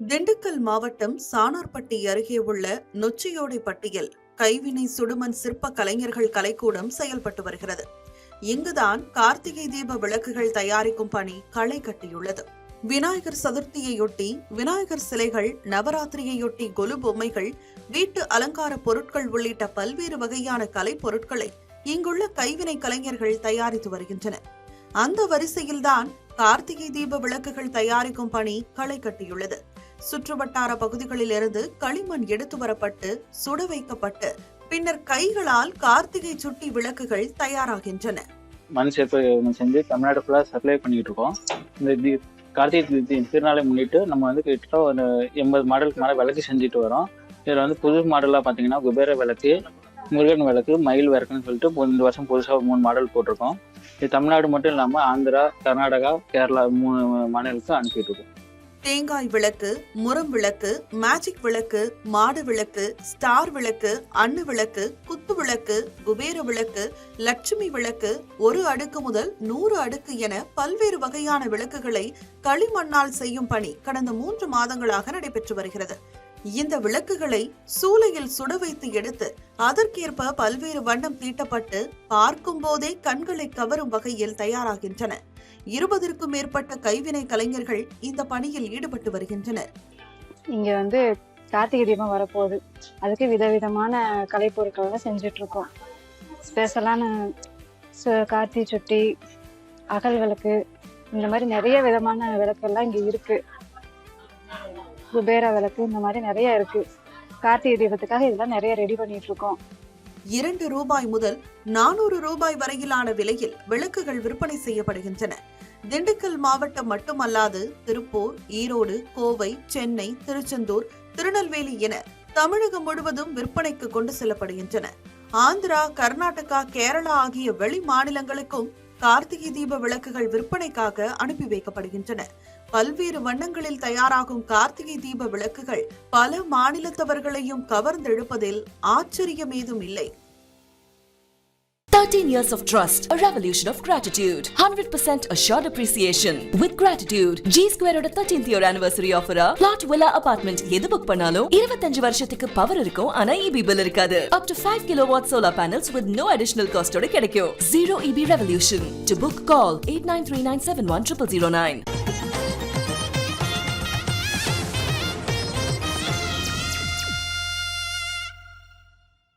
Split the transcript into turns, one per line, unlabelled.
திண்டுக்கல் மாவட்டம் சானார்பட்டி அருகே உள்ள நொச்சியோடை பட்டியல் கைவினை சுடுமண் சிற்ப கலைஞர்கள் கலைக்கூடம் செயல்பட்டு வருகிறது. இங்குதான் கார்த்திகை தீப விளக்குகள் தயாரிக்கும் பணி களை கட்டியுள்ளது. விநாயகர் சதுர்த்தியையொட்டி விநாயகர் சிலைகள் நவராத்திரியையொட்டி கொலு பொம்மைகள் வீட்டு அலங்கார பொருட்கள் உள்ளிட்ட பல்வேறு வகையான கலை பொருட்களை இங்குள்ள கைவினை கலைஞர்கள் தயாரித்து வருகின்றனர். அந்த வரிசையில்தான் கார்த்திகை தீப விளக்குகள் தயாரிக்கும் பணி களை கட்டியுள்ளது. சுற்றுவட்டார பகுதிகளிலிருந்து களிமண் எடுத்து வரப்பட்டு சுட வைக்கப்பட்டு பின்னர் கைகளால் கார்த்திகை சுட்டி விளக்குகள் தயாராகின்றன.
மண் சேர்ப்பு செஞ்சு தமிழ்நாடு ஃபுல்லாக சப்ளை பண்ணிட்டு இருக்கோம். இந்த கார்த்திகை தி- தி- திருநாளை முன்னிட்டு நம்ம வந்து கிட்ட ஒரு எண்பது மாடலுக்கு மேலே விளக்கு செஞ்சுட்டு வரோம். இதில் வந்து புது மாடலாக பார்த்தீங்கன்னா குபேர விளக்கு முருகன் விளக்கு மயில் விளக்குன்னு சொல்லிட்டு இந்த வருஷம் புதுசாக மூணு மாடல் போட்டிருக்கோம். இது தமிழ்நாடு மட்டும் இல்லாமல் ஆந்திரா கர்நாடகா கேரளா மூணு மாநிலத்துக்கு அனுப்பிட்டு இருக்கோம்.
தேங்காய் விளக்கு முரம் விளக்கு மேஜிக் விளக்கு மாடு விளக்கு ஸ்டார் விளக்கு அண்ணு விளக்கு குத்து விளக்கு குபேர விளக்கு லட்சுமி விளக்கு ஒரு அடுக்கு முதல் நூறு அடுக்கு என பல்வேறு வகையான விளக்குகளை களிமண்ணால் செய்யும் பணி கடந்த மூன்று மாதங்களாக நடைபெற்று வருகிறது. இந்த விளக்குகளை சூளையில் சுட வைத்து எடுத்து அதற்கேற்ப பல்வேறு வண்ணம் தீட்டப்பட்டு பார்க்கும் போதே கண்களை கவரும் வகையில் தயாராகின்றன. இருபதற்கும் மேற்பட்ட கைவினை கலைஞர்கள் இந்த பணியில் ஈடுபட்டு வருகின்றனர்.
இங்க வந்து கார்த்திகை தீபம் வரப்போகுது. அதுக்கு விதவிதமான கலைப்பொருட்கள் செஞ்சுட்டு இருக்கோம் ஸ்பெஷலான சு- சுட்டி அகல் விளக்கு இந்த மாதிரி நிறைய விதமான விளக்கெல்லாம் இங்க இருக்கு. குபேர விளக்கு இந்த மாதிரி நிறைய இருக்கு. கார்த்திகை தீபத்துக்காக இதெல்லாம் நிறைய ரெடி பண்ணிட்டு இருக்கோம்
இரண்டு ரூபாய் முதல் நானூறு ரூபாய் வரையிலான விலையில் விளக்குகள் விற்பனை செய்யப்படுகின்றன. திண்டுக்கல் மாவட்டம் மட்டுமல்லாது திருப்பூர் ஈரோடு கோவை சென்னை திருச்செந்தூர் திருநெல்வேலி என தமிழகம் முழுவதும் விற்பனைக்கு கொண்டு செல்லப்படுகின்றன. ஆந்திரா கர்நாடகா கேரளா ஆகிய வெளி மாநிலங்களுக்கும் கார்த்திகை தீப விளக்குகள் விற்பனைக்காக அனுப்பி வைக்கப்படுகின்றன. பல்வேறு வண்ணங்களில் தயாராகும் கார்த்திகை தீப விளக்குகள் பல மாநிலத்தவர்களையும் கவர்ந்தெழுப்பதில் ஆச்சரியம் ஏதும் இல்லை
13 years of trust, a revolution of gratitude, 100% assured appreciation. With gratitude, G Square ஓட 13th year anniversary offer plot villa apartment எது புக் பண்ணாலும் 25 வருஷத்துக்கு பவர் இருக்கும் ஆனா EB bill இருக்காது. Up to 5 kilowatt solar panels with no additional cost ஓட கிடைக்கும். Zero EB revolution. To book, call 8939710009.